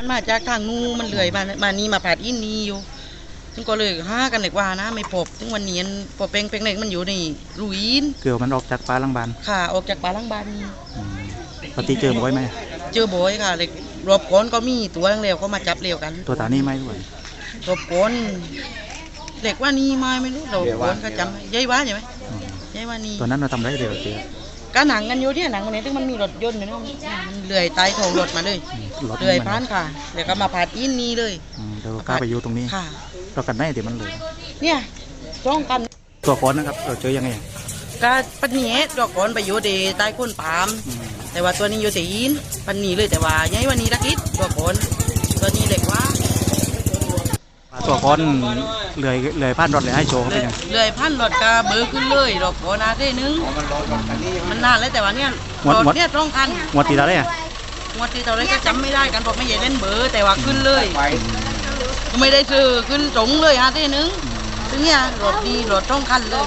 มันมาจากทางนู้นมันเลื่อยมามานี่มาผาดอินนี่อยู่ซึ่งก็เลยหากันเลยว่านะ ไม่พบถึงวันนี้พอเป็งเป็งเล็กมันอยู่ในรูอินเกลือมันออกจากปลาลังบานค่ะออกจากป่าหลังบ้านนี่อืมปกติเจอบ่อยไหมเจอบ่อยค่ะเลยรอบก่อนก็มีตัวเร็วเขามาจับเร็วกัน ตัวตานี่ไหมด้วยรอบก่อนเด็กว่านี่มาไม่รู้รอบก่อนก็จำยายว่าใช่ไหมอืมยายว่านี่ตัวนั้นเราทำได้เร็วเจ๊ ก็หนังกันอยู่เนี่ยหนังวันนี้ซึ่งมันมีรถยนต์อยู่เนาะมันเลื่อยใต้ท้องรถมาเลยรถเลื่อยมัผ่านค่ะเดี๋ยวก็มาผาดอินนี่เลยอืมเดี๋ยวกล้าไปอยู่ตรงนี้ค่ะเรากันได้เดี๋ยวมันเลยเนี่ยจ้องกันตัวก้อนนะครับ เราเจอยังไงก็ปันนี้ดอกก่อนไปอยู่ที่ใต้ก้นปาล์มอืมแต่ว่าตัวนี้อยู่ที่อินปันนี้เลยแต่ว่าย้ายวันนี้ตะกิดดอกก่อนตัวนี้เล็กกว่า ตัวก้อนเลื่อยเลื่อยผ่านรถเลยให้โชว์เขาเลเป็นยยังเลยพันรถกาเบอร์ขึ้นเลยดอกก่อนอาเท่นึงมันนานแล้วแต่ว่าเนี่ยหมดรถหมดเนี่ยตรงกันหมดตีละได้อะงวดที่เท่าไรก็จำไม่ได้กันเพราะไม่ใช่เล่นเบอร์แต่ว่าขึ้นเลยไม่ได้ซื้อขึ้นตรงเลยอาเท่นึงซึ่งเนี่ยรถดีรถตรงคันเลย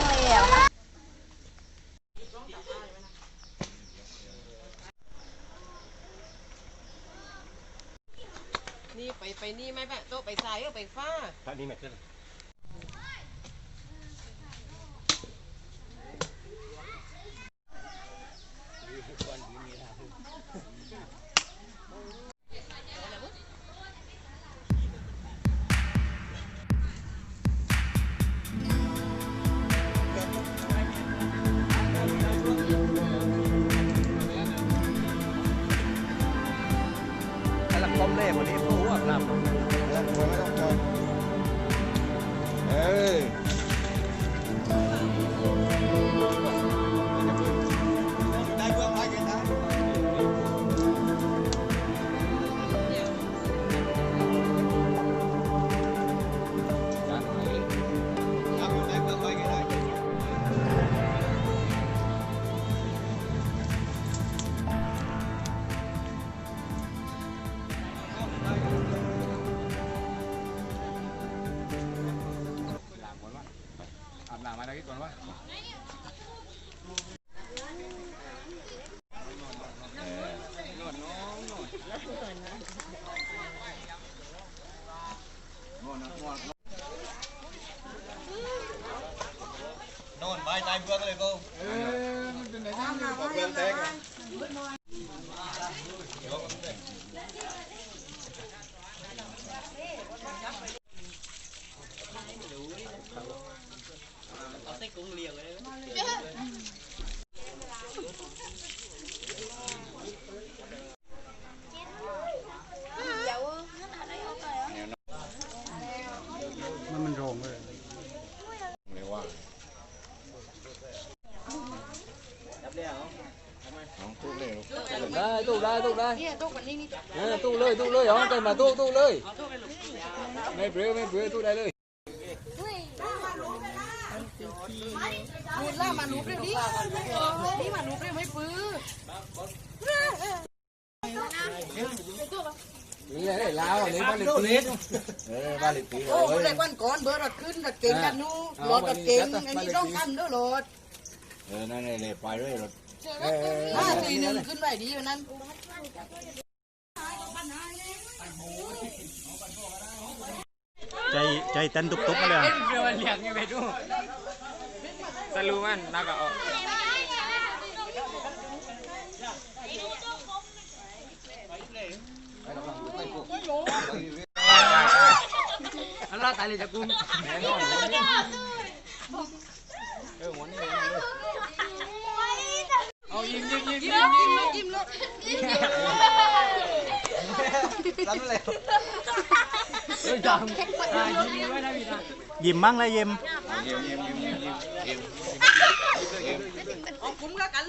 นี่ไปไปนี่ไหมแม่โตะไปซ้ายก็ไปฟ้ากำลังล้ม เล่วันนี้ผู้ว่าลำเอออาบน้ำมาแล้ว ก่อนวะมันมันโรงเลยได้ตู้ได้ตู้ได้เออตู้เลยตู้เลยเอาใจมาตู้ตู้เลยไม่เปรี้ยวไม่เปรี้ยวตู้ได้เลย นี่ไงลยลาวนี่บ้านเล็กปีเออบ้านเล็กปีโอ้เล็กวันก่อนเบอร์รถขึ้นรถเก่งกันนู้รถรถเก่งอันนี้ต้องคันด้วยรถเออนั่นเลยไปด้วยรถห้าสี่หนึ่งขึ้นไปดีวันนั้นใจใจเต้นตุบๆมาเลยเรือเลี้ยงยังไงดู สรู้มันนักอะอันละตายเลยจะกุ้มเออวันนี้เอายิ้มยิ้มยิ้มยิ้ยิ้มมรถยิ้ยิ้มมรถยิ้มรถรับเลยเฮ้ยจังอ่ายิ้มไว้นะพี่นะยิ้มมั่งเลยยิ้ม ยิ้มยิ้มยิ้มยิ้มยิ้มเอาคุ้มแล้วกัน